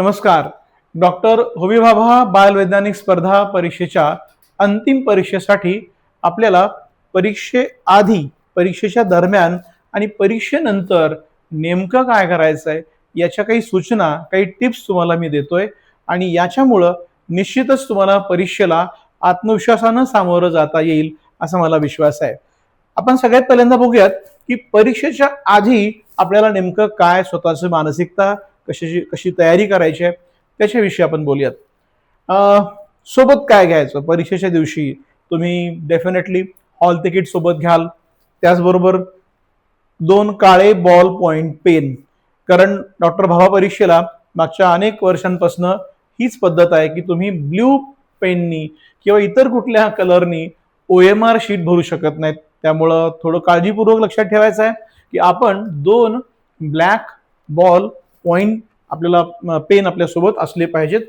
नमस्कार. डॉक्टर होमीभाभा बालवैज्ञानिक स्पर्धा परीक्षेच्या अंतिम परीक्षेसाठी आपल्याला परीक्षेआधी परीक्षेच्या दरम्यान आणि परीक्षेनंतर नेमकं काय करायचं आहे याच्या काही सूचना काही टिप्स तुम्हाला मी देतोय आणि याच्यामुळं निश्चितच तुम्हाला परीक्षेला आत्मविश्वासानं सामोरं जाता येईल असा मला विश्वास आहे. आपण सगळ्यात पहिल्यांदा बघूयात की परीक्षेच्या आधी आपल्याला नेमकं काय स्वतःची मानसिकता कशाची कशी तयारी करायची आहे त्याच्याविषयी आपण बोलूयात. सोबत काय घ्यायचं? परीक्षेच्या दिवशी तुम्ही डेफिनेटली हॉल तिकीट सोबत घ्याल. त्याचबरोबर दोन काळे बॉल पॉइंट पेन कारण डॉक्टर भावा परीक्षेला मागच्या अनेक वर्षांपासून हीच पद्धत आहे की तुम्ही ब्ल्यू पेननी किंवा इतर कुठल्या कलरनी ओ एम आर शीट भरू शकत नाहीत. त्यामुळं थोडं काळजीपूर्वक लक्षात ठेवायचं आहे की आपण दोन ब्लॅक बॉल पॉईंट आपल्याला पेन आपल्यासोबत असले पाहिजेत.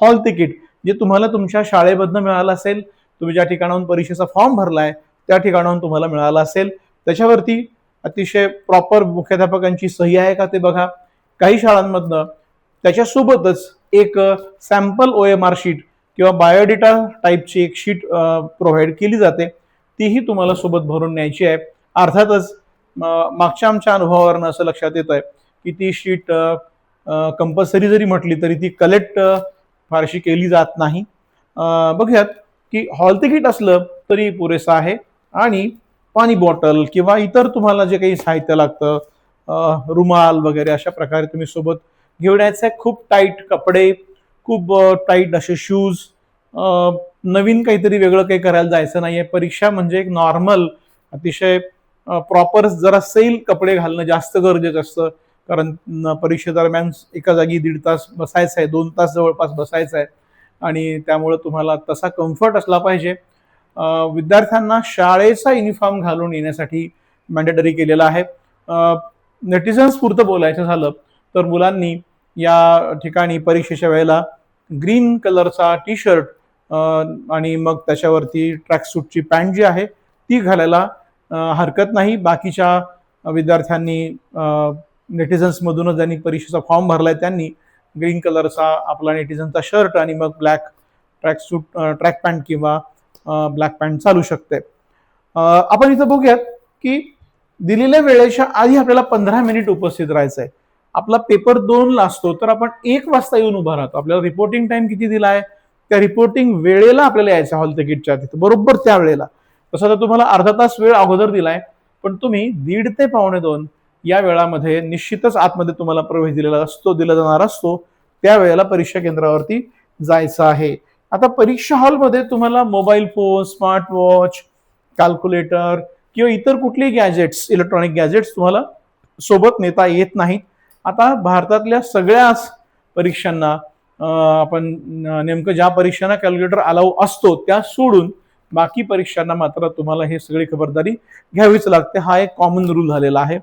हॉल तिकीट जे तुम्हाला तुमच्या शाळेमधनं मिळालं असेल तुम्ही ज्या ठिकाणाहून परीक्षेचा फॉर्म भरला आहे त्या ठिकाणाहून तुम्हाला मिळालं असेल. त्याच्यावरती अतिशय प्रॉपर मुख्याध्यापकांची सही आहे का ते बघा. काही शाळांमधनं त्याच्यासोबतच एक sample O M R sheet किंवा बायोडेटा टाईपची एक शीट प्रोव्हाइड केली जाते. तीही तुम्हाला सोबत भरून न्यायची आहे. अर्थातच मागच्या आमच्या अनुभवावरनं असं लक्षात येत आहे की ती शीट कंपल्सरी जरी म्हटली तरी ती कलेक्ट फारशी केली जात नाही. अं, बघूयात की हॉल तिकीट असलं तरी पुरेसं आहे आणि पाणी बॉटल किंवा इतर तुम्हाला जे काही साहित्य लागतं रुमाल वगैरे अशा प्रकारे तुम्ही सोबत घेऊन यायचं आहे. खूप टाईट कपडे खूप टाईट असे शूज नवीन काहीतरी वेगळं काही करायला जायचं नाही आहे परीक्षा म्हणजे एक नॉर्मल अतिशय प्रॉपर जरा सैल कपडे घालणं जास्त गरजेचं असतं. कारण परीक्षेदरम्यान एका जागी दीड तास बसायचं आहे दोन तास जवळपास बसायचं आहे. आणि त्यामुळं तुम्हाला तसा कम्फर्ट असला पाहिजे. विद्यार्थ्यांना शाळेचा युनिफॉर्म घालून येण्यासाठी मॅन्डेटरी केलेला आहे. नेटिझन्स पुरतं बोलायचं झालं तर मुलांनी या ठिकाणी परीक्षेच्या वेळेला ग्रीन कलरचा टी शर्ट आणि मग त्याच्यावरती ट्रॅकसूटची पॅन्ट जी आहे ती घालायला हरकत नाही. बाकीच्या विद्यार्थ्यांनी नेटिझन्समधूनच ज्यांनी परीक्षेचा फॉर्म भरलाय. त्यांनी ग्रीन कलरचा आपला नेटिझनचा शर्ट आणि मग black track suit track pant किंवा ब्लॅक पॅन्ट चालू शकते आपण इथं बघूयात की दिलेल्या वेळेच्या आधी आपल्याला पंधरा मिनिट उपस्थित राहायचं आहे आपला पेपर दोनला असतो तर आपण एक वाजता येऊन उभा राहतो. आपल्याला रिपोर्टिंग टाइम किती दिला आहे त्या रिपोर्टिंग वेळेला आपल्याला यायचं हॉल तिकीटच्या तिथं. बरोबर त्या वेळेला. तसं तर तुम्हाला अर्धा तास वेळ अगोदर दिलाय पण तुम्ही दीड ते पावणे दोन या वेळामध्ये निश्चितच आतमध्ये तुम्हाला प्रवेश दिलेला असतो दिला जाणार असतो त्या वेळेला परीक्षा केंद्रावरती जायचं आहे. आता परीक्षा हॉलमध्ये तुम्हाला mobile phone smart watch calculator किंवा इतर कुठलेही गॅजेट्स इलेक्ट्रॉनिक गॅजेट्स तुम्हाला सोबत नेता येत नाहीत. आता भारतातल्या सगळ्याच परीक्षांना आपण नेमकं ज्या परीक्षांना कॅल्क्युलेटर अलाव असतो त्या सोडून बाकी परीक्षांना मात्र तुम्हाला हे सगळी खबरदारी घ्यावीच लागते. हा एक कॉमन रूल झालेला आहे.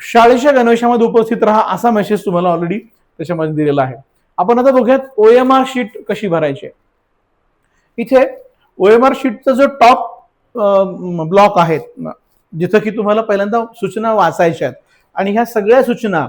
शाळेच्या गणवेशामध्ये उपस्थित राहा असा मेसेज तुम्हाला ऑलरेडी त्याच्यामध्ये दिलेला आहे. आपण आता बघूयात ओ एम आर शीट कशी भरायची आहे. इथे ओ एम आर शीटचा जो टॉप ब्लॉक आहे जिथं की तुम्हाला पहिल्यांदा सूचना वाचायच्या आहेत. आणि ह्या सगळ्या सूचना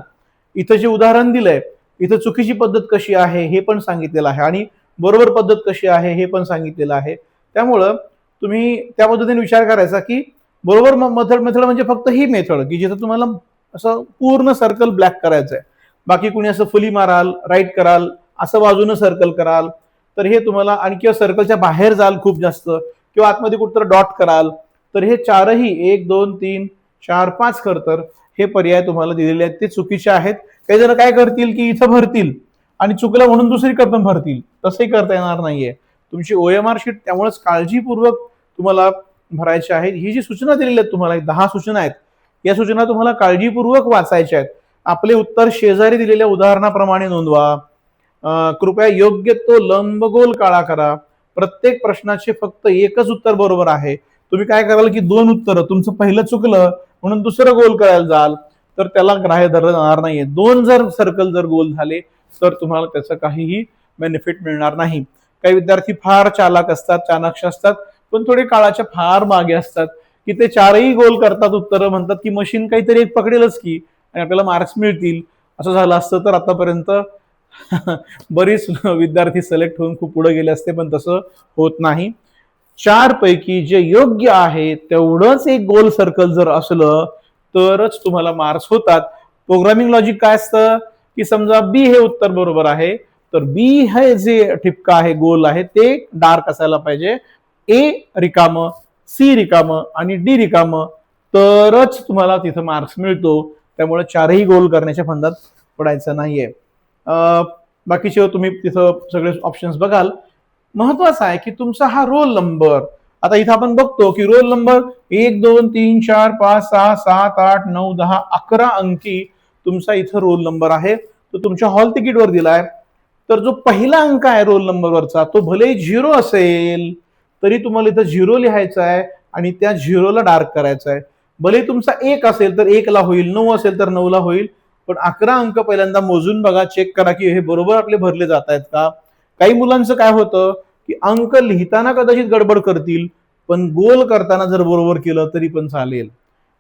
इथं जे उदाहरण दिलंय इथं चुकीची पद्धत कशी आहे हे पण सांगितलेलं आहे. आणि बरोबर पद्धत कशी आहे हे पण सांगितलेलं आहे. त्यामुळं तुम्ही त्या पद्धतीने विचार करायचा की बरोबर मग मेथड मेथड म्हणजे फक्त ही मेथड की जिथं तुम्हाला असं पूर्ण सर्कल ब्लॅक करायचं आहे बाकी कुणी असं फुली माराल राईट कराल असं बाजूनं सर्कल कराल तर हे तुम्हाला आणि किंवा सर्कलच्या बाहेर जाल खूप जास्त किंवा आतमध्ये कुठं डॉट कराल. तर हे चारही एक दोन तीन चार पाच खर तर हे पर्याय तुम्हाला दिलेले आहेत. ते चुकीचे आहेत. काही जण काय करतील की इथं भरतील आणि चुकलं म्हणून दुसरीकडे पण भरतील. तसंही करता येणार नाहीये. तुमची ओ एम आर शीट त्यामुळेच काळजीपूर्वक तुम्हाला भरायची आहेत. ही जी सूचना दिलेल्या आहेत तुम्हाला एक दहा सूचना आहेत या सूचना तुम्हाला काळजीपूर्वक वाचायच्या आहेत. आपले उत्तर शेजारी दिलेल्या उदाहरणाप्रमाणे नोंदवा. कृपया योग्य तो लंबगोल काळा करा. प्रत्येक प्रश्नाचे फक्त एकच उत्तर बरोबर आहे. तुम्ही काय कराल की दोन उत्तरं तुमचं पहिलं चुकलं म्हणून दुसरं गोल करायला जाल. तर त्याला ग्राह्य धरलं जाणार नाहीये. दोन जर सर्कल जर गोल झाले तर तुम्हाला त्याचं काहीही बेनिफिट मिळणार नाही. काही विद्यार्थी फार चालाक असतात चाणाक्ष असतात. पण थोडे काळाच्या फार मागे असतात की ते चारही गोल करतात उत्तरं म्हणतात की मशीन काहीतरी एक पकडेलच की आणि आपल्याला मार्क्स मिळतील. असं झालं असतं तर आतापर्यंत बरीच विद्यार्थी सिलेक्ट होऊन खूप पुढे गेले असते पण तसं होत नाही. चार पैकी जे योग्य आहे तेवढंच एक गोल सर्कल जर असलं तरच तुम्हाला मार्क्स होतात. प्रोग्रामिंग लॉजिक काय असतं? की समजा बी हे उत्तर बरोबर आहे तर बी हे जे ठिपका आहे गोल आहे ते डार्क असायला पाहिजे. ए रिकाम सी रिकाम आणि डी रिकाम तरच तुम्हाला तिथं मार्क्स मिळतो. त्यामुळे चारही गोल करण्याच्या फंदात पडायचं नाहीये. बाकीचे तुम्ही तिथं सगळे ऑप्शन्स बघाल. महत्वाचं आहे की तुमचा हा रोल नंबर आता इथं आपण बघतो की रोल नंबर एक दोन तीन चार पाच सहा सात आठ नऊ दहा अकरा अंकी तुमचा इथं रोल नंबर आहे. तो तुमच्या हॉल तिकीटवर दिलाय. तर जो पहिला अंक आहे रोल नंबरवरचा तो भले झिरो असेल तरी तुम्हाला इथं झिरो लिहायचा आहे आणि त्या झिरोला डार्क करायचा आहे. भले तुमचा एक असेल तर एकला होईल नऊ असेल तर नऊला होईल पण अकरा अंक पहिल्यांदा मोजून बघा चेक करा की हे बरोबर आपले भरले जात आहेत का? काही मुलांचं काय होतं की अंक लिहिताना कदाचित गडबड करतील पण गोल करताना जर बरोबर केलं तरी पण चालेल.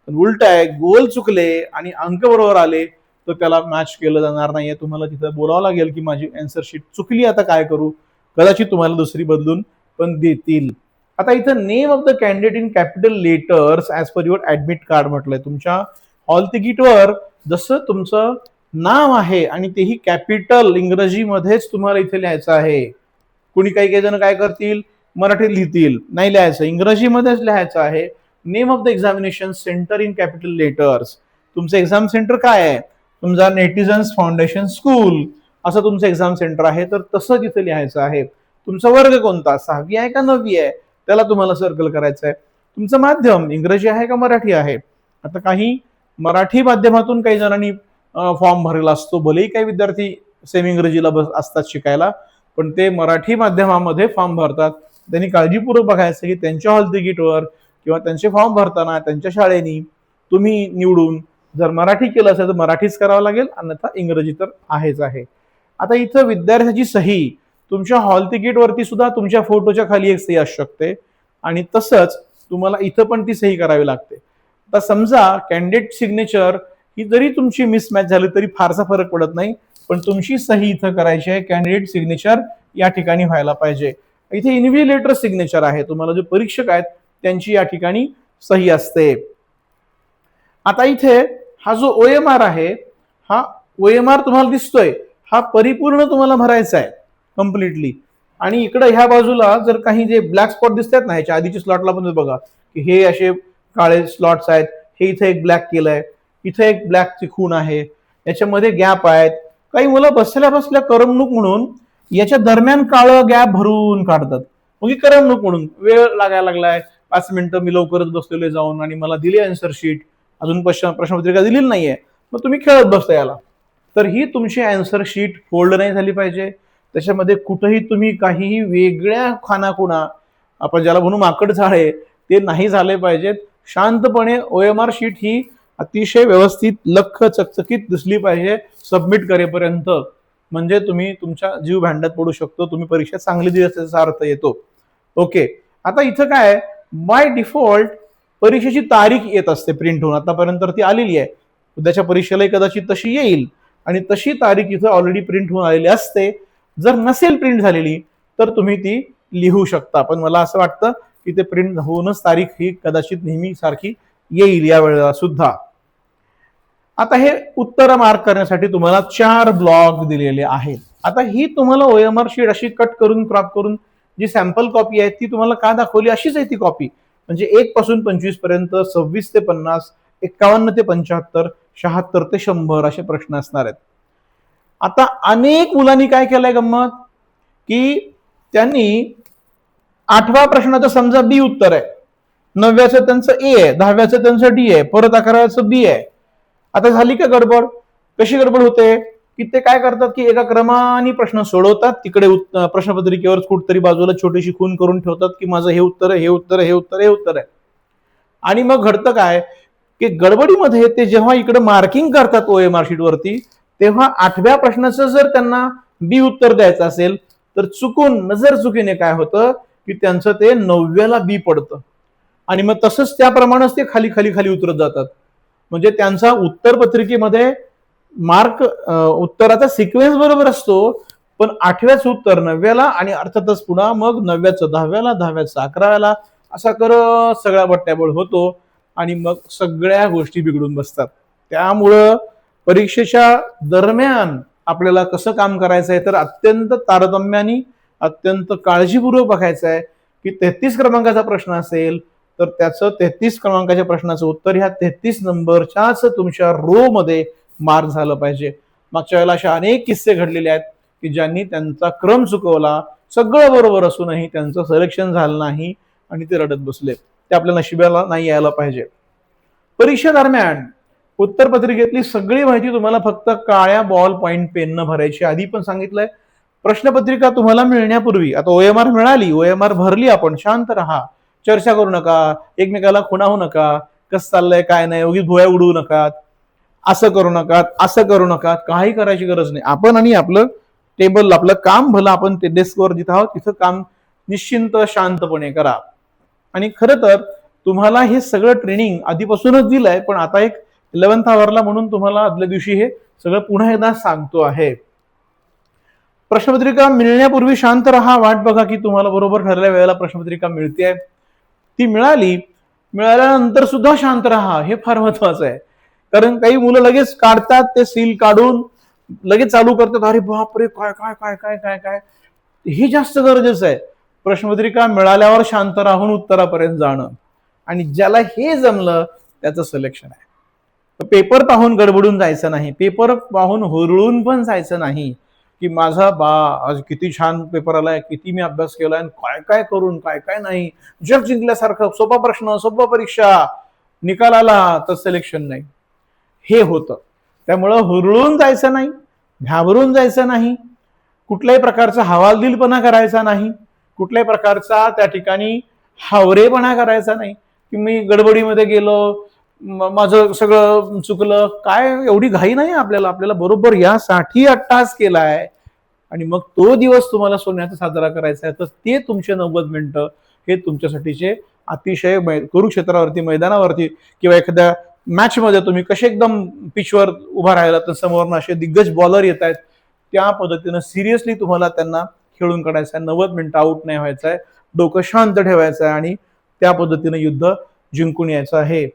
पण उलट आहे गोल चुकले आणि अंक बरोबर आले तर त्याला मॅच केलं जाणार नाहीये. तुम्हाला तिथं बोलावं लागेल की माझी अँसर शीट चुकली आता काय करू? कदाचित तुम्हाला दुसरी बदलून पण देतील. आता इथं name of the candidate in capital letters as per your admit card म्हटलंय. तुमच्या हॉल तिकीटवर जसं तुमचं नाव आहे आणि तेही कॅपिटल इंग्रजीमध्येच तुम्हाला इथे लिहायचं आहे. कुणी काही काही जण काय करतील? मराठीत लिहितील. नाही लिहायचं. इंग्रजीमध्येच लिहायचं आहे. Name of the examination centre in capital letters तुमचं एक्झाम सेंटर काय आहे? तुमचा नेटिझन्स फाउंडेशन स्कूल असं तुमचं एक्झाम सेंटर आहे. तर तसं तिथे लिहायचं आहे. तुमचा वर्ग कोणता? सहावी आहे का नववी आहे? त्याला तुम्हाला सर्कल करायचं आहे तुमचं माध्यम इंग्रजी आहे का मराठी आहे? आता काही मराठी माध्यमातून काही जणांनी फॉर्म भरलेला असतो. भलेही काही विद्यार्थी सेमी इंग्रजीला बस असतात शिकायला पण ते मराठी माध्यमामध्ये फॉर्म भरतात. त्यांनी काळजीपूर्वक बघायचं की त्यांच्या हॉल तिकीटवर किंवा त्यांचे फॉर्म भरताना त्यांच्या शाळेनी तुम्ही निवडून जर मराठी केलं असेल तर मराठीच करावं लागेल. अन्यथा इंग्रजी तर आहेच आहे. आता इथं विद्यार्थ्याची सही तुमच्या हॉल तिकीटवरती सुद्धा तुमच्या फोटोच्या खाली एक सही असू शकते. आणि तसंच तुम्हाला इथं पण ती सही करावी लागते. आता समजा कॅन्डिडेट सिग्नेचर ही जरी तुमची मिसमॅच झाली तरी फारसा फरक पडत नाही पण तुमची सही इथं करायची आहे. कॅन्डिडेट सिग्नेचर या ठिकाणी व्हायला पाहिजे. इथे इन्व्हिलेटर सिग्नेचर आहे. तुम्हाला जे परीक्षक आहेत त्यांची या ठिकाणी सही असते. आता इथे हा जो ओ एम आर आहे हा ओ एम आर तुम्हाला दिसतोय. हा परिपूर्ण तुम्हाला भरायचा आहे. कम्प्लिटली आणि इकडं ह्या बाजूला जर काही जे ब्लॅक स्पॉट दिसतात ना ह्याच्या आधीच्या स्लॉटला पण बघा की हे असे काळे स्लॉट्स आहेत हे इथे एक ब्लॅक केलंय इथे एक ब्लॅकची खूण आहे याच्यामध्ये गॅप आहेत. काही मुलं बसल्या बसल्या करमणूक म्हणून याच्या दरम्यान काळं गॅप भरून काढतात. मग ही करमणूक म्हणून वेळ लागायला लागलाय. पाच मिनिटं मी लवकरच बसलेले जाऊन आणि मला दिली आन्सर शीट अजून प्रश्न प्रश्नपत्रिका दिलेली नाहीये. मग तुम्ही खेळत बसता याला. तर ही तुमची आन्सर शीट फोल्ड नाही झाली पाहिजे. त्याच्यामध्ये कुठंही तुम्ही काहीही वेगळ्या खानाखुणा आपण ज्याला म्हणू माकड झाडे ते नाही झाले पाहिजेत. शांतपणे ओ एम आर शीट ही अतिशय व्यवस्थित लख चकचकीत दिसली पाहिजे सबमिट करेपर्यंत. म्हणजे तुम्ही तुमच्या जीव भांड्यात पडू शकतो तुम्ही परीक्षा चांगली दिली असल्याचा अर्थ येतो. ओके. आता इथं काय बाय डिफॉल्ट परीक्षेची तारीख येत असते प्रिंट होऊन. आतापर्यंत ती आलेली आहे. उद्याच्या परीक्षेलाही कदाचित तशी येईल. आणि तशी तारीख इथं ऑलरेडी प्रिंट होऊन आलेली असते. जर नसेल प्रिंट झालेली तर तुम्ही ती लिहू शकता. पण मला असं वाटतं की ते प्रिंट होऊनच तारीख ही कदाचित नेहमी सारखी येईल या वेळेला सुद्धा आता हे उत्तर मार्क करण्यासाठी तुम्हाला चार ब्लॉक दिलेले आहेत. आता ही तुम्हाला ओएमआर शीट अशी कट करून क्रॉप करून जी सॅम्पल कॉपी आहे ती तुम्हाला का दाखवली? अशीच आहे ती कॉपी म्हणजे एक पासून पंचवीसपर्यंत सव्वीस ते पन्नास एक्कावन्न ते पंच्याहत्तर शहात्तर ते शंभर असे प्रश्न असणार आहेत. आता अनेक मुलांनी काय केलंय गंमत? की त्यांनी आठवा प्रश्नाचं समजा बी उत्तर आहे. नवव्याचं त्यांचं ए आहे दहाव्याचं त्यांचं डी आहे परत अकराव्याचं बी आहे. आता झाली का गडबड? कशी गडबड होते? की ते काय करतात की एका क्रमाने प्रश्न सोडवतात तिकडे प्रश्नपत्रिकेवर कुठतरी बाजूला छोटीशी खून करून ठेवतात की माझं हे उत्तर आहे हे उत्तर हे उत्तर हे उत्तर आहे. आणि मग घडतं काय? की गडबडीमध्ये ते जेव्हा इकडे मार्किंग करतात ओ एम आर शीट वरती तेव्हा आठव्या प्रश्नाचं जर त्यांना बी उत्तर द्यायचं असेल तर चुकून नजर चुकीने काय होतं? की त्यांचं ते नवव्याला बी पडतं. आणि मग तसंच त्याप्रमाणेच ते खाली खाली खाली उतरत जातात. म्हणजे त्यांचा उत्तर पत्रिकेमध्ये मार्क उत्तराचा सिक्वेन्स बरोबर असतो पण आठव्याचं उत्तर नवव्याला आणि अर्थातच पुन्हा मग नवव्याचं दहाव्याला दहाव्याचं अकराव्याला असा करत सगळा बट्ट्याबळ होतो आणि मग सगळ्या गोष्टी बिघडून बसतात. त्यामुळं परीक्षेच्या दरम्यान आपल्याला कसं काम करायचं आहे तर अत्यंत तारतम्याने अत्यंत काळजीपूर्वक बघायचं आहे की तेहतीस क्रमांकाचा प्रश्न असेल तर त्याचं तेहतीस क्रमांकाच्या प्रश्नाचं उत्तर ह्या तेहतीस नंबरच्याच तुमच्या रो मध्ये मार्क झालं पाहिजे. मागच्या वेळेला अशा अनेक किस्से घडलेले आहेत की ज्यांनी त्यांचा क्रम चुकवला सगळं बरोबर असूनही त्यांचं सिलेक्शन झालं नाही आणि ते रडत बसले. ते आपल्या नशिबाला नाही यायला पाहिजे. परीक्षा दरम्यान उत्तरपत्रिकेतली सगळी माहिती तुम्हाला फक्त काळ्या बॉल पॉईंट पेननं भरायची. आधी पण सांगितलंय प्रश्नपत्रिका तुम्हाला मिळण्यापूर्वी आता ओएमआर मिळाली ओएमआर भरली आपण शांत राहा. चर्चा करू नका एकमेकाला खुणावू नका कसं चाललंय काय नाही उगीच भुया उडवू नका असं करू नका असं करू नका काही करायची गरज नाही. आपण आणि आपलं टेबल आपलं काम भलं आपण ते डेस्कवर जिथं आहोत तिथं काम निश्चिंत शांतपणे करा. आणि खरं तर तुम्हाला हे सगळं ट्रेनिंग आधीपासूनच दिलंय पण आता एक इलेव्हन्थ आवरला म्हणून तुम्हाला आदल्या दिवशी हे सगळं पुन्हा एकदा सांगतो आहे. प्रश्नपत्रिका मिळण्यापूर्वी शांत राहा वाट बघा की तुम्हाला बरोबर ठरलेल्या वेळेला प्रश्नपत्रिका मिळते ती मिळाली मिळाल्यानंतर सुद्धा शांत राहा हे फार महत्वाचं आहे. कारण काही मुलं लगेच काढतात ते सील काढून लगेच चालू करतात अरे बापरे काय काय काय काय काय काय? हे जास्त गरजेचं आहे. प्रश्नपत्रिका मिळाल्यावर शांत राहून उत्तरापर्यंत जाणं. आणि ज्याला हे जमलं त्याचं सिलेक्शन आहे. पेपर पाहून गडबडून जायचं नाही. पेपर पाहून हुरळून पण जायचं नाही. की माझा बा आज किती छान पेपर आलाय किती मी अभ्यास केलाय आणि काय काय करून काय काय नाही. जग जिंकल्यासारखं सोपा प्रश्न सोपा परीक्षा निकाल आला तर सिलेक्शन नाही. हे होतं. त्यामुळं हुरळून जायचं नाही घाबरून जायचं नाही. कुठल्याही प्रकारचा हवालदिलपणा करायचा नाही. कुठल्याही प्रकारचा त्या ठिकाणी हावरेपणा करायचा नाही. की मी गडबडीमध्ये गेलो माझं सगळं चुकलं. काय एवढी घाई नाही आपल्याला? आपल्याला बरोबर यासाठी अट्टास केला आहे आणि मग तो दिवस तुम्हाला सोन्याचा साजरा करायचा आहे. तर ते तुमचे नव्वद मिनटं हे तुमच्यासाठीचे अतिशय कुरुक्षेत्रावरती मैदानावरती किंवा एखाद्या मॅचमध्ये तुम्ही कसे एकदम पिचवर उभा राहिला तर समोरनं असे दिग्गज बॉलर येत आहेत त्या पद्धतीनं सिरियसली तुम्हाला त्यांना खेळून काढायचं आहे. नव्वद मिनटं आउट नाही व्हायचं आहे. डोकं शांत ठेवायचं आहे आणि त्या पद्धतीनं युद्ध जिंकून यायचं आहे.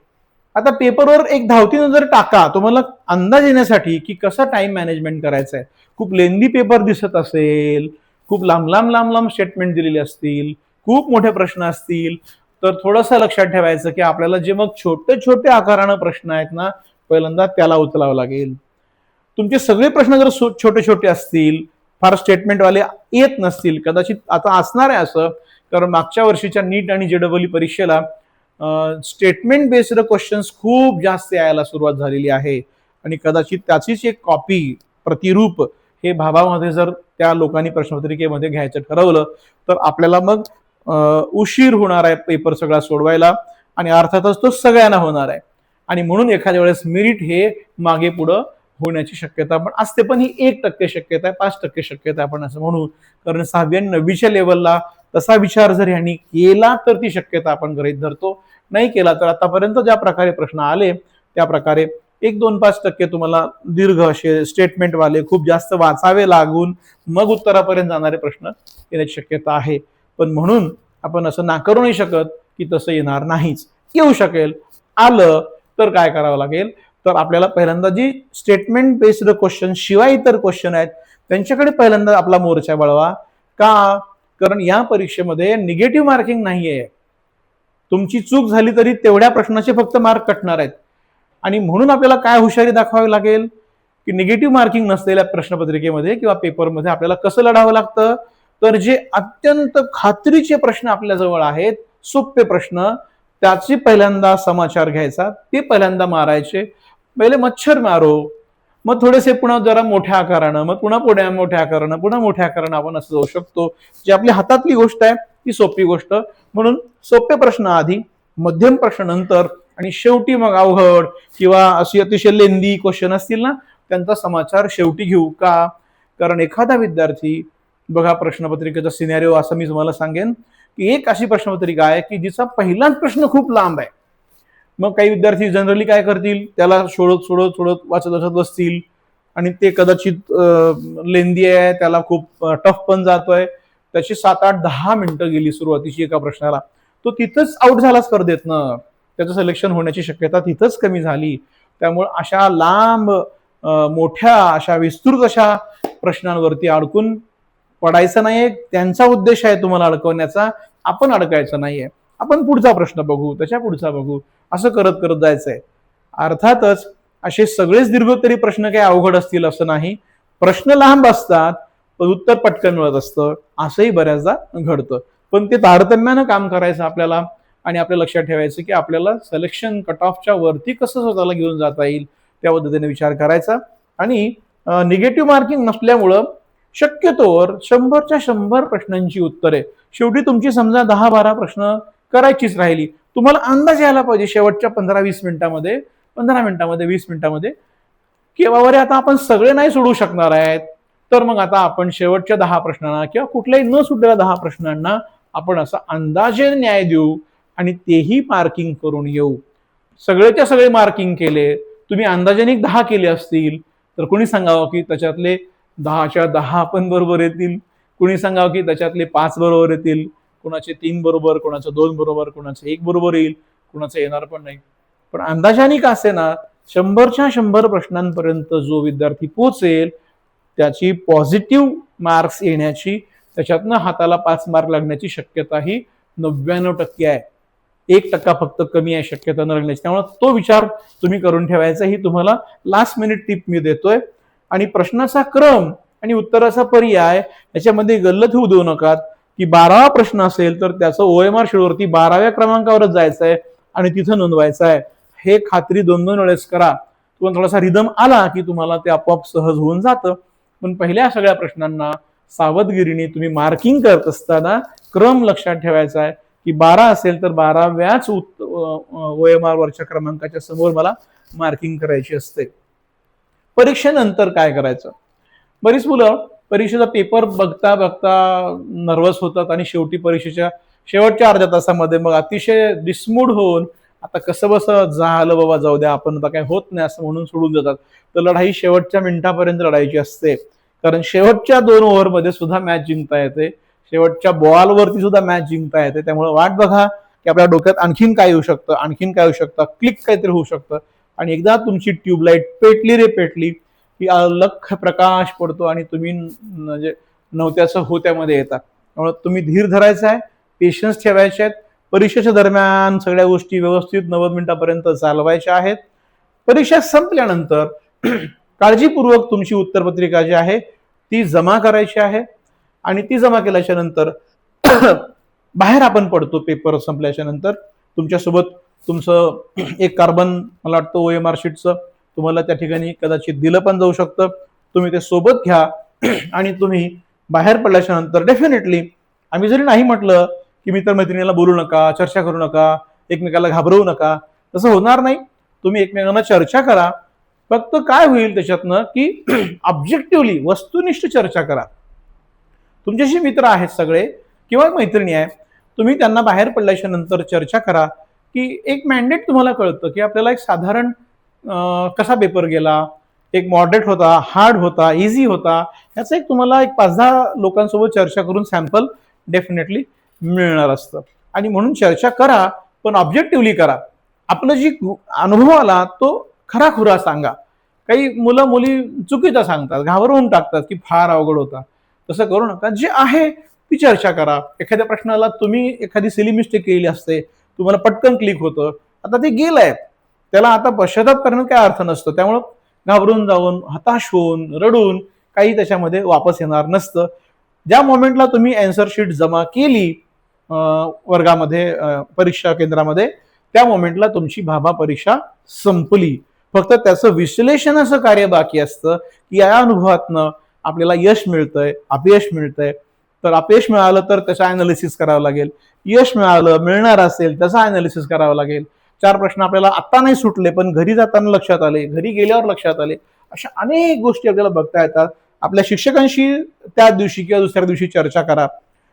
आता पेपरवर एक धावती नजर टाका. तुम्हाला अंदाज येण्यासाठी की कसं टाइम मॅनेजमेंट करायचं आहे खूप लेंदी पेपर दिसत असेल खूप लांब लांब लांब लांब स्टेटमेंट दिलेले असतील खूप मोठे प्रश्न असतील. तर थोडंसं लक्षात ठेवायचं की आपल्याला जे मग छोटे छोटे आकारानं प्रश्न आहेत ना पहिल्यांदा त्याला उचलावं लागेल. तुमचे सगळे प्रश्न जर छोटे छोटे असतील फार स्टेटमेंटवाले येत नसतील कदाचित आता असणार आहे असं कारण मागच्या वर्षीच्या नीट आणि जेडबली परीक्षेला स्टेटमेंट बेस्ड क्वेश्चन्स खूप जास्त यायला सुरुवात झालेली आहे. आणि कदाचित त्याचीच एक कॉपी प्रतिरूप हे भाभामध्ये जर त्या लोकांनी प्रश्नपत्रिकेमध्ये घ्यायचं ठरवलं तर आपल्याला मग उशीर होणार आहे पेपर सगळा सोडवायला आणि अर्थातच तो सगळ्यांना होणार आहे. आणि म्हणून एखाद्या वेळेस मेरिट हे मागे पुढं होण्याची शक्यता पण असते पण ही एक टक्के शक्यता आहे पाच टक्के शक्यता आहे आपण असं म्हणू. कारण सहाव्या नववीच्या लेवलला तसा विचार जर यांनी केला तर ती शक्यता आपण गृहित धरतो. नाही केला तर आतापर्यंत ज्या प्रकारे प्रश्न आले त्या प्रकारे एक दोन पाच टक्के तुम्हाला दीर्घ असे स्टेटमेंटवाले खूप जास्त वाचावे लागून मग उत्तरापर्यंत जाणारे प्रश्न येण्याची शक्यता आहे. पण म्हणून आपण असं नाकारू नाही शकत की तसं येणार नाहीच. येऊ शकेल. आलं तर काय करावं लागेल? तर आपल्याला पहिल्यांदा जी स्टेटमेंट बेस्ड क्वेश्चन शिवाय इतर क्वेश्चन आहेत त्यांच्याकडे पहिल्यांदा आपला मोर्चा वळवा. का? कारण या परीक्षेमध्ये निगेटिव्ह मार्किंग नाहीये. तुमची चूक झाली तरी तेवढ्या प्रश्नाचे फक्त मार्क कटणार आहेत. आणि म्हणून आपल्याला काय हुशारी दाखवावी लागेल? की निगेटिव्ह मार्किंग नसलेल्या प्रश्नपत्रिकेमध्ये किंवा पेपरमध्ये आपल्याला कसं लढावं लागतं? तर जे अत्यंत खात्रीचे प्रश्न आपल्या जवळ आहेत सोपे प्रश्न त्याचे पहिल्यांदा समाचार घ्यायचा ते पहिल्यांदा मारायचे. पहिले मच्छर मारो. मग थोडेसे पुन्हा जरा मोठ्या आकारानं मग पुन्हा पुढे मोठ्या आकारानं पुन्हा मोठ्या आकारानं आपण असं जाऊ शकतो. जी आपली हातातली गोष्ट आहे ती सोपी गोष्ट. म्हणून सोपे प्रश्न आधी मध्यम प्रश्न नंतर आणि शेवटी मग अवघड किंवा अशी अतिशय लेंदी क्वेश्चन असतील ना त्यांचा समाचार शेवटी घेऊ का? कारण एखादा विद्यार्थी बघा प्रश्नपत्रिकेचा सिनेरिओ असं मी तुम्हाला सांगेन की एक अशी प्रश्नपत्रिका आहे की जिचा पहिलाच प्रश्न खूप लांब आहे. मग काही विद्यार्थी जनरली काय करतील? त्याला सोडत सोडत सोडत वाचत वाचत बसतील. आणि ते कदाचित लेंदी आहे त्याला खूप टफ पण जातोय. त्याची सात आठ दहा मिनिटं गेली सुरुवातीची एका प्रश्नाला. तो तिथंच आउट झाला स्पर्धेतनं त्याचं सिलेक्शन होण्याची शक्यता तिथंच कमी झाली. त्यामुळे अशा लांब मोठ्या अशा विस्तृत अशा प्रश्नांवरती अडकून पडायचं नाहीये. त्यांचा उद्देश आहे तुम्हाला अडकवण्याचा. आपण अडकायचं नाहीये. आपण पुढचा प्रश्न बघू त्याच्या पुढचा बघू. असं करत करत जायचंय. अर्थातच असे सगळेच दीर्घोत्तरी प्रश्न काही अवघड असतील असं नाही. प्रश्न लांब असतात पण उत्तर पटकन मिळत असतं. असंही बऱ्याचदा घडतं. पण ते तारतम्यानं काम करायचं आपल्याला आणि आपल्या लक्षात ठेवायचं की आपल्याला सिलेक्शन कट ऑफच्या वरती कसं स्वतःला घेऊन जाता येईल त्या पद्धतीने विचार करायचा. आणि निगेटिव्ह मार्किंग नसल्यामुळं शक्यतोवर शंभरच्या शंभर प्रश्नांची उत्तरे. शेवटी तुमची समजा दहा बारा प्रश्न करायचीच राहिली. तुम्हाला अंदाज यायला पाहिजे शेवटच्या पंधरा वीस मिनिटामध्ये पंधरा मिनिटामध्ये वीस मिनिटामध्ये की बाबा आता आपण सगळे नाही सोडू शकणार आहेत. तर मग आता आपण शेवटच्या दहा प्रश्नांना किंवा कुठल्याही न सुटलेल्या दहा प्रश्नांना आपण असा अंदाजे न्याय देऊ आणि तेही मार्किंग करून येऊ. सगळेच्या सगळे मार्किंग केले. तुम्ही अंदाजाने दहा केले असतील. तर कोणी सांगावं की त्याच्यातले दहाच्या दहा पण बरोबर येतील. कुणी सांगावं की त्याच्यातले पाच बरोबर येतील. कोणाचे तीन बरोबर कोणाचं दोन बरोबर कोणाचं एक बरोबर येईल कोणाचं येणार पण नाही. पण अंदाजाने का असे ना शंभरच्या शंभर प्रश्नांपर्यंत जो विद्यार्थी पोचेल त्याची पॉझिटिव्ह मार्क्स येण्याची त्याच्यातनं हाताला पाच मार्क लागण्याची शक्यता ही नव्याण्णव टक्के आहे. एक टक्का फक्त कमी आहे शक्यता न लागण्याची. त्यामुळे तो विचार तुम्ही करून ठेवायचा ही तुम्हाला लास्ट मिनिट टिप मी देतोय. आणि प्रश्नाचा क्रम आणि उत्तराचा पर्याय याच्यामध्ये गल्लत होऊ देऊ नका की बारावा प्रश्न असेल तर त्याचं ओएमआर शेडवरती बाराव्या क्रमांकावरच जायचं आहे आणि तिथं नोंदवायचं आहे हे खात्री दोन दोन वेळेस करा. तुम्हाला थोडासा रिदम आला की तुम्हाला ते आपोआप सहज होऊन जातं. पण पहिल्या सगळ्या प्रश्नांना सावधगिरीने तुम्ही मार्किंग करत असताना क्रम लक्षात ठेवायचा आहे की बारा असेल तर बाराव्याच उत् ओएमआर वरच्या क्रमांकाच्या समोर मला मार्किंग करायची असते. परीक्षेनंतर काय करायचं? बरीच मुलं परीक्षेचा पेपर बघता बघता नर्वस होतात आणि शेवटी परीक्षेच्या शेवटच्या अर्ध्या तासामध्ये मग अतिशय डिसमूड होऊन आता कसं बसं झालं बाबा जाऊ द्या आपण आता काही होत नाही असं म्हणून सोडून जातात तर लढाई शेवटच्या मिनिटापर्यंत लढायची असते. कारण शेवटच्या दोन ओव्हरमध्ये सुद्धा मॅच जिंकता येते. शेवटच्या बॉलवरती सुद्धा मॅच जिंकता येते. त्यामुळे वाट बघा की आपल्या डोक्यात आणखीन काय येऊ शकतं आणखीन काय येऊ शकतं क्लिक काहीतरी होऊ शकतं. आणि एकदा तुमची ट्यूबलाईट पेटली रे पेटली की अलख प्रकाश पडतो आणि तुम्ही म्हणजे नव्हत्याचं होत्यामध्ये येतात त्यामुळे तुम्ही धीर धरायचा आहे पेशन्स ठेवायचे आहेत परीक्षेच्या दरम्यान सगळ्या गोष्टी व्यवस्थित नव्वद मिनिटापर्यंत चालवायच्या आहेत. परीक्षा संपल्यानंतर काळजीपूर्वक तुमची उत्तरपत्रिका जी आहे ती जमा करायची आहे आणि ती जमा केल्याच्यानंतर बाहेर आपण पडतो पेपर संपल्याच्या नंतर. तुमच्यासोबत तुमचं एक कार्बन मला वाटतं ओ एम आर शीटचं तुम्हाला त्या ठिकाणी कदाचित दिलं पण जाऊ शकतं. तुम्ही ते सोबत घ्या. आणि तुम्ही बाहेर पडल्याच्या नंतर डेफिनेटली आम्ही जरी नाही म्हटलं की मित्र मैत्रिणीला बोलू नका चर्चा करू नका एकमेकाला घाबरवू नका तसं होणार नाही. तुम्ही एकमेकांना चर्चा करा. फक्त काय होईल त्याच्यातनं की ऑब्जेक्टिव्हली वस्तुनिष्ठ चर्चा करा. तुमच्याशी मित्र आहेत सगळे किंवा मैत्रिणी आहे तुम्ही त्यांना बाहेर पडल्याच्या नंतर चर्चा करा की एक मॅन्डेट तुम्हाला कळतं की आपल्याला एक साधारण कसा पेपर गेला? एक मॉडरेट होता हार्ड होता इझी होता याचं एक तुम्हाला एक पाच दहा लोकांसोबत चर्चा करून सॅम्पल डेफिनेटली मिळणार असतं. आणि म्हणून चर्चा करा पण ऑब्जेक्टिव्हली करा. आपलं जी अनुभव आला तो खरा खुरा सांगा. काही मुलं मुली चुकीचा सांगतात घाबरवून टाकतात की फार अवघड होता. तसं करू नका. जे आहे ती चर्चा करा. एखाद्या प्रश्नाला तुम्ही एखादी सिली मिस्टेक केलेली असते तुम्हाला पटकन क्लिक होतं. आता ते गेलं आहे त्याला आता पश्चाताप करण्यात काय अर्थ नसतो. त्यामुळं घाबरून जाऊन हताश होऊन रडून काही त्याच्यामध्ये वापस येणार नसतं. ज्या मोमेंटला तुम्ही अँसर शीट जमा केली वर्गामध्ये परीक्षा केंद्रामध्ये त्या मोमेंटला तुमची भाभा परीक्षा संपली. फक्त त्याचं विश्लेषणाचं कार्य बाकी असतं की या अनुभवातनं आपल्याला यश मिळतंय अपयश मिळतंय. तर अपयश मिळालं तर त्याचं अनालिसिस करावं लागेल. यश मिळालं मिळणार असेल त्याचं अनालिसिस करावं लागेल. चार प्रश्न आपल्याला आत्ता नाही सुटले पण घरी जाताना लक्षात आले घरी गेल्यावर लक्षात आले अशा अनेक गोष्टी आपल्याला बघता येतात. आपल्या शिक्षकांशी त्या दिवशी किंवा दुसऱ्या दिवशी चर्चा करा.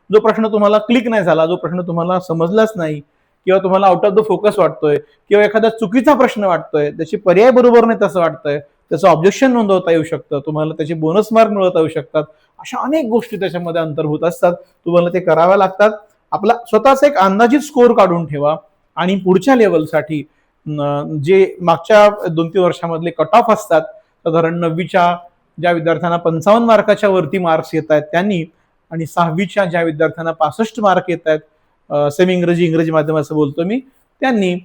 जो प्रश्न तुम्हाला क्लिक नाही झाला जो प्रश्न तुम्हाला समजलाच नाही किंवा तुम्हाला आउट ऑफ द फोकस वाटतोय किंवा एखादा चुकीचा प्रश्न वाटतोय त्याची पर्याय बरोबर नाही तसं वाटतंय त्याचं ऑब्जेक्शन नोंदवता येऊ शकतं तुम्हाला त्याचे बोनस मार्क मिळवता येऊ शकतात अशा अनेक गोष्टी त्याच्यामध्ये अंतर्भूत असतात. तुम्हाला ते कराव्या लागतात. आपला स्वतःचा एक अंदाजित स्कोर काढून ठेवा. आणि पुढच्या लेवलसाठी जे मागच्या दोन तीन वर्षामधले कट ऑफ असतात साधारण नववीच्या ज्या विद्यार्थ्यांना पंचावन्न मार्काच्या वरती मार्क्स येत आहेत त्यांनी आणि सहावीच्या ज्या विद्यार्थ्यांना पासष्ट मार्क येत आहेत सेमी इंग्रजी इंग्रजी माध्यमाचं बोलतो मी त्यांनी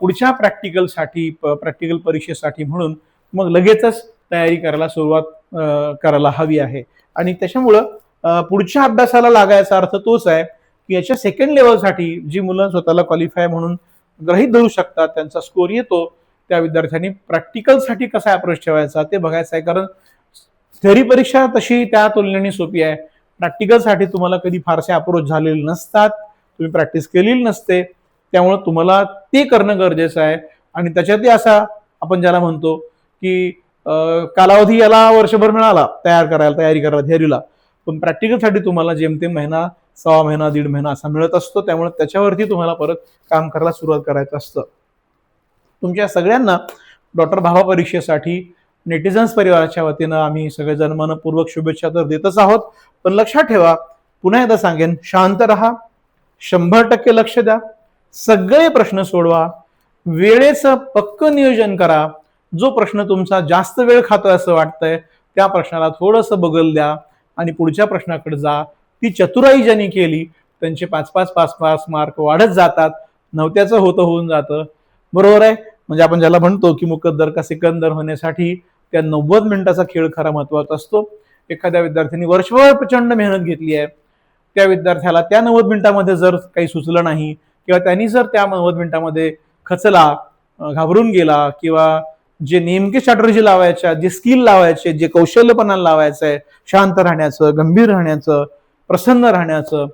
पुढच्या प्रॅक्टिकलसाठी प्रॅक्टिकल परीक्षेसाठी म्हणून मग लगेचच तयारी करायला सुरुवात करायला हवी आहे. आणि त्याच्यामुळं पुढच्या अभ्यासाला लागायचा अर्थ तोच आहे की याच्या सेकंड लेवलसाठी जी मुलं स्वतःला क्वालिफाय म्हणून ग्रहित धरू शकतात त्यांचा स्कोर येतो त्या विद्यार्थ्यांनी प्रॅक्टिकलसाठी कसा अप्रोच ठेवायचा ते बघायचं आहे. कारण थेरी परीक्षा तशी त्या तुलनेने सोपी आहे. प्रॅक्टिकलसाठी तुम्हाला कधी फारसे अप्रोच झालेले नसतात. तुम्ही प्रॅक्टिस केलेली नसते. त्यामुळे तुम्हाला ते करणं गरजेचं आहे. आणि त्याच्यातही असा आपण ज्याला म्हणतो की कालावधी याला वर्षभर मिळाला तयार करायला तयारी करायला थेअरीला पण प्रॅक्टिकलसाठी तुम्हाला जेमतेम महिना सहा महिना दीड महिना असा मिळत असतो त्यामुळे त्याच्यावरती तुम्हाला परत काम करायला सुरुवात करायचं असतं. तुमच्या सगळ्यांना डॉक्टर भावा परीक्षेसाठी नेटिझन्स परिवाराच्या वतीनं आम्ही सगळेजण मनपूर्वक शुभेच्छा तर देतच आहोत. पण लक्षात ठेवा पुन्हा एकदा सांगेन शांत राहा शंभर टक्के लक्ष द्या सगळे प्रश्न सोडवा वेळेचं पक्क नियोजन करा जो प्रश्न तुमचा जास्त वेळ खातो असं वाटतंय त्या प्रश्नाला थोडंसं बगल द्या आणि पुढच्या प्रश्नाकडे जा. ती चतुराई ज्यांनी केली त्यांचे पाच पाच पाच पाच मार्क वाढत जातात. नव्हत्याचं होतं होऊन जातं. बरोबर आहे? म्हणजे आपण ज्याला म्हणतो की मुकद्दर का सिकंदर होण्यासाठी त्या नव्वद मिनिटाचा खेळ खरा महत्त्वाचा असतो. एखाद्या विद्यार्थ्यांनी वर्षभर प्रचंड मेहनत घेतली आहे. त्या विद्यार्थ्याला त्या नव्वद मिनिटामध्ये जर काही सुचलं नाही किंवा त्यांनी जर त्या नव्वद मिनिटामध्ये खचला घाबरून गेला किंवा जे नेमके स्ट्रॅटर्जी लावायच्या जे स्किल लावायचे जे कौशल्यपणा लावायचं आहे शांत राहण्याचं गंभीर राहण्याचं प्रसन्न राहण्याचं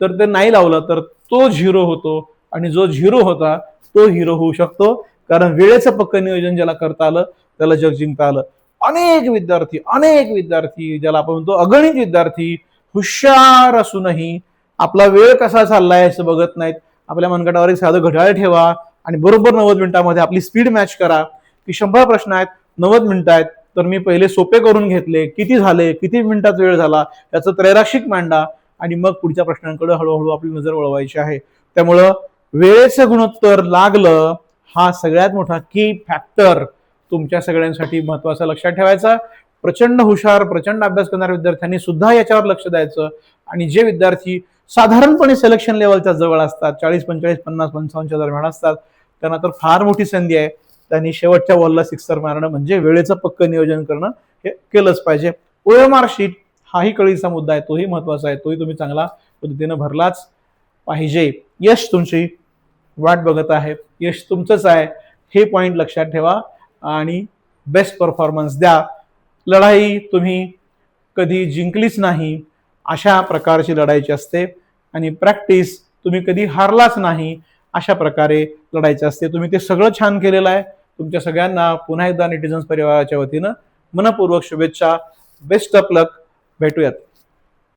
तर ते नाही लावलं तर तो झिरो होतो. आणि जो झिरो होता तो हिरो होऊ शकतो. कारण वेळेचं पक्क नियोजन ज्याला करता आलं त्याला जग जिंकता आलं. अनेक विद्यार्थी अनेक विद्यार्थी ज्याला आपण म्हणतो अगणित विद्यार्थी हुशार असूनही आपला वेळ कसा चाललाय असं बघत नाहीत. आपल्या मनगटावर एक साधं घड्याळ ठेवा आणि बरोबर नव्वद मिनिटामध्ये आपली स्पीड मॅच करा. की शंभर प्रश्न आहेत नव्वद मिनिटं आहेत तर मी पहिले सोपे करून घेतले किती झाले किती मिनिटात वेळ झाला याचं त्रैराशिक मांडा आणि मग पुढच्या प्रश्नांकडे हळूहळू आपली नजर वळवायची आहे. त्यामुळं वेळेचं गुणोत्तर लागलं हा सगळ्यात मोठा की फॅक्टर तुमच्या सगळ्यांसाठी महत्त्वाचा लक्षात ठेवायचा. प्रचंड हुशार प्रचंड अभ्यास करणाऱ्या विद्यार्थ्यांनी सुद्धा याच्यावर लक्ष द्यायचं. आणि जे विद्यार्थी साधारणपणे सिलेक्शन लेवलच्या जवळ असतात चाळीस पंचेचाळीस पन्नास पंचावन्नच्या दरम्यान असतात त्यांना तर फार मोठी संधी आहे. त्यांनी शेवटच्या बॉलला सिक्सर मारणं म्हणजे वेळेचं पक्क नियोजन करणं हे केलंच पाहिजे. ओएमआर शीट हाही कळीचा मुद्दा आहे तोही महत्त्वाचा आहे तोही तुम्ही चांगला पद्धतीनं भरलाच पाहिजे. यश तुमची वाट बघत आहे यश तुमचंच आहे हे पॉईंट लक्षात ठेवा आणि बेस्ट परफॉर्मन्स द्या. लढाई तुम्ही कधी जिंकलीच नाही अशा प्रकारची लढायची असते आणि प्रॅक्टिस तुम्ही कधी हारलाच नाही अशा प्रकारे लढायचे असते. तुम्ही ते सगळं छान केलेलं आहे. तुमच्या सगळ्यांना पुन्हा एकदा नेटिझन्स परिवाराच्या वतीनं मनपूर्वक शुभेच्छा. Best of luck. भेटूयात.